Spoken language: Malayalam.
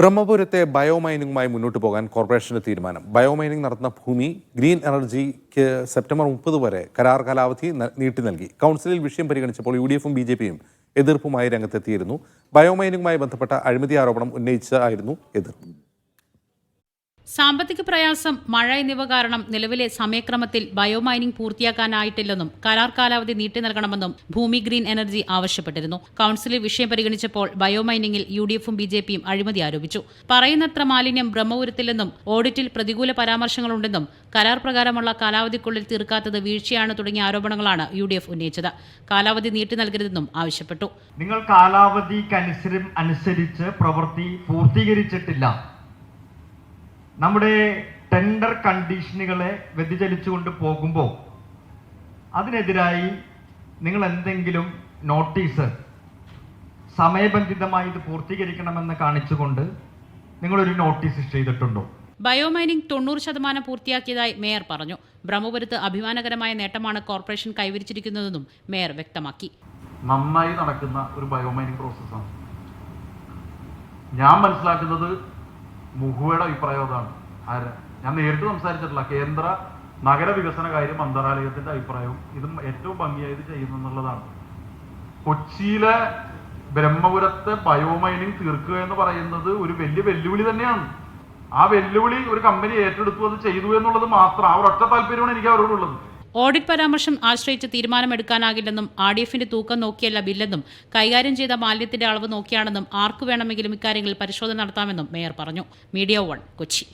ബ്രഹ്മപുരത്തെ ബയോമൈനിങ്ങുമായി മുന്നോട്ട് പോകാൻ കോർപ്പറേഷന്റെ തീരുമാനം. ബയോമൈനിങ് നടത്തുന്ന ഭൂമി ഗ്രീൻ എനർജിക്ക് സെപ്റ്റംബർ മുപ്പത് വരെ കരാർ കാലാവധി നീട്ടി നൽകി. കൗൺസിലിൽ വിഷയം പരിഗണിച്ചപ്പോൾ യു ഡി എഫും ബി ജെ പിയും എതിർപ്പുമായി രംഗത്തെത്തിയിരുന്നു. ബയോമൈനിങ്ങുമായി ബന്ധപ്പെട്ട അഴിമതി ആരോപണം ഉന്നയിച്ചായിരുന്നു എതിർപ്പ്. സാമ്പത്തിക പ്രയാസം മഴ എന്നിവ കാരണം നിലവിലെ സമയക്രമത്തിൽ ബയോമൈനിംഗ് പൂർത്തിയാക്കാനായിട്ടില്ലെന്നും കരാർ കാലാവധി നീട്ടി നൽകണമെന്നും ഭൂമി ഗ്രീൻ എനർജി ആവശ്യപ്പെട്ടിരുന്നു. കൌൺസിലിൽ വിഷയം പരിഗണിച്ചപ്പോൾ ബയോമൈനിങ്ങിൽ യു ഡി എഫും ബി ജെ പിയും അഴിമതി ആരോപിച്ചു. പറയുന്നത്ര മാലിന്യം ബ്രഹ്മപുരത്തില്ലെന്നും ഓഡിറ്റിൽ പ്രതികൂല പരാമർശങ്ങളുണ്ടെന്നും കരാർ പ്രകാരമുള്ള കാലാവധിക്കുള്ളിൽ തീർക്കാത്തത് വീഴ്ചയാണ് തുടങ്ങിയ ആരോപണങ്ങളാണ് യു ഡി എഫ് ഉന്നയിച്ചത്. കാലാവധി നീട്ടി നൽകരുതെന്നും ആവശ്യപ്പെട്ടു. നിങ്ങൾ കാലാവധിക്കനുസരിച്ച് പ്രവൃത്തി പൂർത്തീകരിച്ചിട്ടില്ല. നമ്മുടെ ടെൻഡർ കണ്ടീഷനുകളെ വ്യതിചലിച്ചുകൊണ്ട് പോകുമ്പോൾ അതിനെതിരായി നിങ്ങൾ എന്തെങ്കിലും നോട്ടീസ് സമയബന്ധിതമായി ഇത് പൂർത്തീകരിക്കണമെന്ന് കാണിച്ചുകൊണ്ട് നിങ്ങളൊരു നോട്ടീസ് ചെയ്തിട്ടുണ്ടോ? ബയോമൈനിങ് തൊണ്ണൂറ് ശതമാനം പൂർത്തിയാക്കിയതായി മേയർ പറഞ്ഞു. ബ്രഹ്മപുരത്ത് അഭിമാനകരമായ നേട്ടമാണ് കോർപ്പറേഷൻ കൈവരിച്ചിരിക്കുന്നതെന്നും മേയർ വ്യക്തമാക്കി. നന്നായി നടക്കുന്ന ഒരു ബയോമൈനിങ് പ്രോസസ്സാണ്. ഞാൻ മനസ്സിലാക്കുന്നത് മുഹുവയുടെ അഭിപ്രായം അതാണ്. ഞാൻ നേരിട്ട് സംസാരിച്ചിട്ടില്ല. കേന്ദ്ര നഗരവികസന കാര്യ മന്ത്രാലയത്തിന്റെ അഭിപ്രായവും ഇതും ഏറ്റവും ഭംഗിയായി ചെയ്യുന്നു എന്നുള്ളതാണ്. കൊച്ചിയിലെ ബ്രഹ്മപുരത്തെ ബയോമൈനിങ് തീർക്കുക എന്ന് പറയുന്നത് ഒരു വലിയ വെല്ലുവിളി തന്നെയാണ്. ആ വെല്ലുവിളി ഒരു കമ്പനി ഏറ്റെടുത്തു അത് ചെയ്തു എന്നുള്ളത് മാത്രം. ആ ഒരൊറ്റ താല്പര്യമാണ് എനിക്ക് അവരോടുള്ളത് ഓഡിറ്റ് പരാമർശം ആശ്രയിച്ച് തീരുമാനമെടുക്കാനാകില്ലെന്നും ആർ ഡി എഫിന്റെ തൂക്കം നോക്കിയല്ല ബില്ലെന്നും കൈകാര്യം ചെയ്ത മാലിന്യത്തിന്റെ അളവ് നോക്കിയാണെന്നും ആർക്കു വേണമെങ്കിലും ഇക്കാര്യങ്ങളിൽ പരിശോധന നടത്താമെന്നും മേയർ പറഞ്ഞു. Media One Kochi.